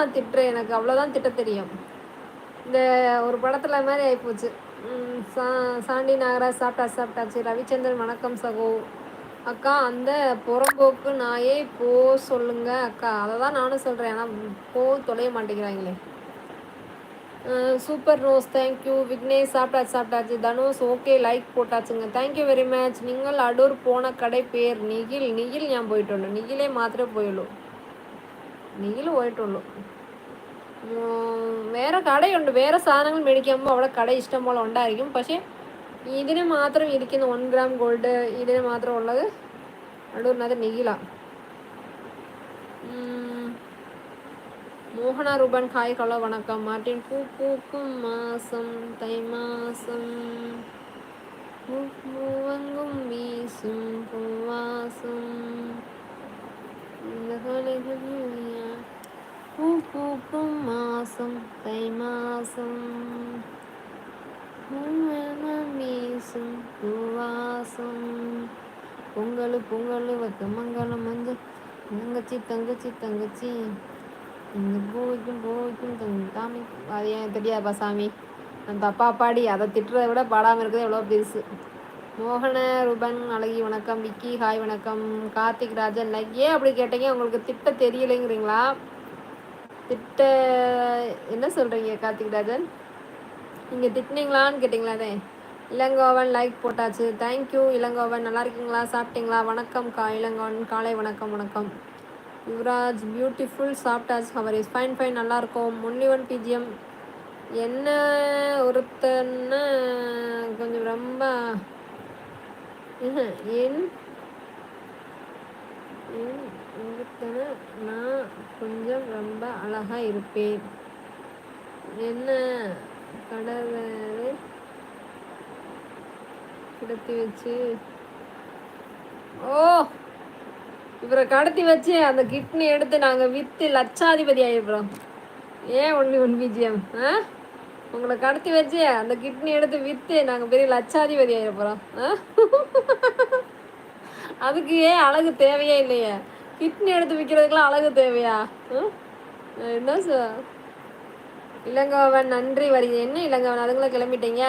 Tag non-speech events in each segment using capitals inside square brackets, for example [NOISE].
தான் திட்டுற எனக்கு அவ்வளோதான் திட்ட தெரியும். இந்த ஒரு படத்தில் மாதிரி ஆகிப்போச்சு சா சாண்டி நாகராஜ் சாப்பிட்டா சாப்பிட்டாச்சு. ரவிச்சந்திரன் வணக்கம் சகோ. அக்கா அந்த புறம்போக்கு நாயே போ சொல்லுங்க அக்கா. அதை தான் நானும் சொல்கிறேன் ஆனால் போ தொலைய மாட்டேங்கிறாங்களே. சூப்பர் ரோஸ் தேங்க்யூ விக்னேஷ் சாப்பிட்டாச்சு சாப்பிட்டாச்சு. தனுஷ் ஓகே லைக் போட்டாச்சுங்க. தேங்க்யூ வெரி மச் நீங்கள் அடூர் போன கடை பேர் நிகில். நிகில் ஞாபகம் போயிட்டு நிகிலே மாத்திரம் போயிடும் നിഖിൽ പോയിട്ടുള്ളൂ വേറെ കടയുണ്ട് വേറെ സാധനങ്ങൾ മേടിക്കുമ്പോൾ അവിടെ കട ഇഷ്ടം പോലെ ഉണ്ടായിരിക്കും പക്ഷേ ഇതിന് മാത്രം ഇരിക്കുന്ന വൺ ഗ്രാം ഗോൾഡ് ഇതിന് മാത്രം ഉള്ളത് അടൂരിനകത്ത് നിഖിലാണ് மோகனா ரூபன் ஹாய் ஹலோ வணக்கம் மார்டின் பூ பூக்கும் மாசம் தை மாசம் பூவங்கும் வீசும் பூவாசம் இந்த பூ பூக்கும் மாசம் தை மாசம். வீசும் பூவாசம் பொங்கல் பொங்கல் வைக்க மங்களம் மஞ்சள் தங்கச்சி தங்கச்சி தங்கச்சி. இந்த பூவிக்கும் பூவிக்கும் தாமி அது ஏன் தெரியாதுப்பா சாமி? நான் தப்பா பாடி அதை திட்டுறதை விட பாடாமல் இருக்கிறது எவ்வளோ பெருசு. மோகன ரூபன் அழகி வணக்கம் விக்கி ஹாய் வணக்கம். கார்த்திக் ராஜன் லைக். ஏன் அப்படி கேட்டீங்க? உங்களுக்கு திட்ட தெரியலைங்கிறீங்களா? திட்ட என்ன சொல்கிறீங்க கார்த்திக் ராஜன்? நீங்கள் திட்டினீங்களான்னு கேட்டிங்களா அதே இளங்கோவன் லைக் போட்டாச்சு. Thank you Ilangovan. நல்லா இருக்கீங்களா? சாப்பிட்டீங்களா? வணக்கம் கா இளங்கோவன். காலை வணக்கம் வணக்கம். யுவராஜ் பியூட்டிஃபுல் சாப்பிட்டாச்சு. ஹவர் இஸ் ஃபைன் ஃபைன் நல்லாயிருக்கும் முன்னிவன் பிஜிஎம் என்ன ஒருத்தன்னு கொஞ்சம் ரொம்ப [LAUGHS] என் நான் கொஞ்சம் ரொம்ப அழகாக இருப்பேன். என்ன? கடலை கடத்தி வச்சு. ஓ! இவரை கடத்தி வச்சு அந்த கிட்னி எடுத்து நாங்கள் விற்று லட்சாதிபதி ஆகிடுறோம் ஏன் ஒன்லி ஒன் பிஜிஎம் ஆ? உங்களை கடத்தி வச்சு அந்த கிட்னி எடுத்து விற்று நாங்கள் பெரிய லட்சாதிபதி ஆகிட போகிறோம் [LAUGHS] அதுக்கு ஏன் அழகு தேவையே இல்லையே? கிட்னி எடுத்து விற்கிறதுக்கெலாம் அழகு தேவையா? என்ன சார் இளங்கோவன் நன்றி வருது என்ன இளங்கோவன் அதுக்குள்ள கிளம்பிட்டீங்க?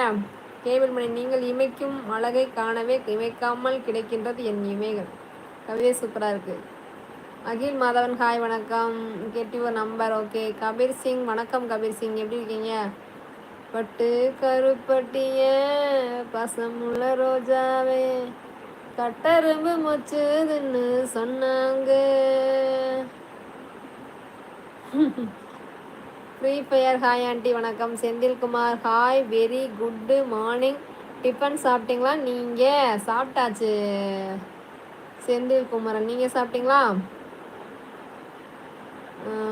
கேபிள் மணி நீங்கள் இமைக்கும் அழகை காணவே இமைக்காமல் கிடைக்கின்றது என் இமைகள். கவிதை சூப்பராக இருக்குது அகில் மாதவன் ஹாய் வணக்கம். Get your number okay Kabir Singh வணக்கம் கபீர் சிங். எப்படி இருக்கீங்க? பட்டு கருப்பட்டிய பசமுள்ள ரோஜாவே. கட்டரும்பு மொச்சுதுன்னு சொன்னாங்க. ஃப்ரீ ஃபயர் ஹாய் ஆண்டி வணக்கம். Senthilkumar. Hi very good morning tiffin சாப்பிட்டீங்களா? நீங்கள் சாப்பிட்டாச்சு. செந்தில்குமரன் நீங்கள் சாப்பிட்டீங்களா?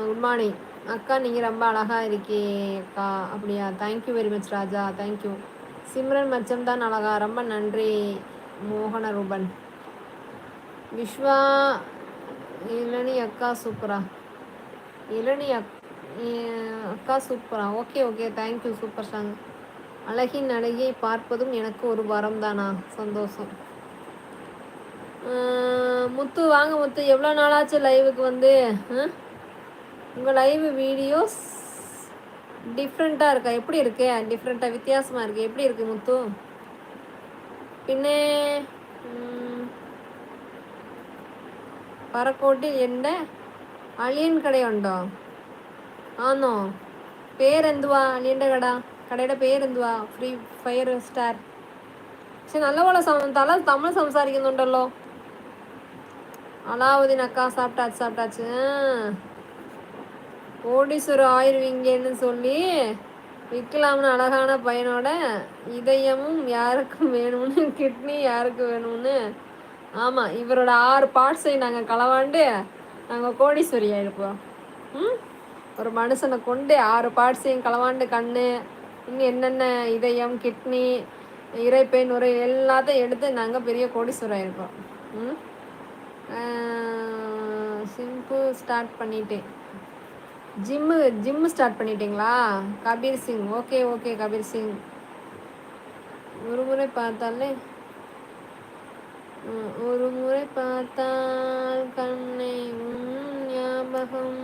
குட் மார்னிங் அக்கா நீங்கள் ரொம்ப அழகாக இருக்கே அக்கா அப்படியா thank you very much Raja. Thank you Simran மச்சம் தான் அழகா. ரொம்ப நன்றி. மோகன ரூபன். விஸ்வா இளனி அக்கா சூப்பரா. இளனி அக் அக்கா சூப்பரா. Okay okay thank you super song அழகின் அழகியை பார்ப்பதும் எனக்கு ஒரு வரம் தானா சந்தோஷம் முத்து வாங்க முத்து. எவ்வளோ நாளாச்சு லைவுக்கு வந்து? உங்கள் லைவ் வீடியோஸ் டிஃப்ரெண்ட்டாக இருக்கா? எப்படி இருக்கு? டிஃப்ரெண்ட்டாக வித்தியாசமாக இருக்குது எப்படி இருக்குது முத்து? പിന്നെ പറക്കോട്ടിൽ എൻ്റെ അളിയൻ കടയുണ്ടോ ആന്നോ പേരെന്തുവാ അളിയൻ്റെ കട കടയുടെ പേരെന്തുവാ ഫ്രീ ഫയർ സ്റ്റാർ പക്ഷെ നല്ലപോലെ തല തമിഴ് സംസാരിക്കുന്നുണ്ടല്ലോ அலாவுதீன் அக்கா சாப்பிட்டாச்சு சாப்பிட்டாச்சு கோடீஸ்வரர் ஆயிருவீங்கன்னு சொல்லி விற்கலாம்னு அழகான பையனோட இதயமும் யாருக்கும் வேணும்னு கிட்னி யாருக்கு வேணும்னு. ஆமாம் இவரோட ஆறு பார்ட்ஸை நாங்கள் களவாண்டு நாங்கள் கோடீஸ்வரி ஆகிருப்போம் ம்? ஒரு மனுஷனை கொண்டு ஆறு பார்ட்ஸையும் களவாண்டு கண் இன்னும் என்னென்ன இதயம் கிட்னி இறைப்பெண் உரை எல்லாத்தையும் எடுத்து நாங்கள் பெரிய கோடீஸ்வரி ஆயிருப்போம் ம்? சிம்பிள் ஸ்டார்ட் பண்ணிட்டேன். ஜிம்மு ஜிம்மு ஸ்டார்ட் பண்ணிட்டீங்களா? Kabir Singh. Okay okay Kabir Singh. ஒரு முறை பார்த்தாலே ஒரு முறை பார்த்தால் கண்ணை ஞாபகம்.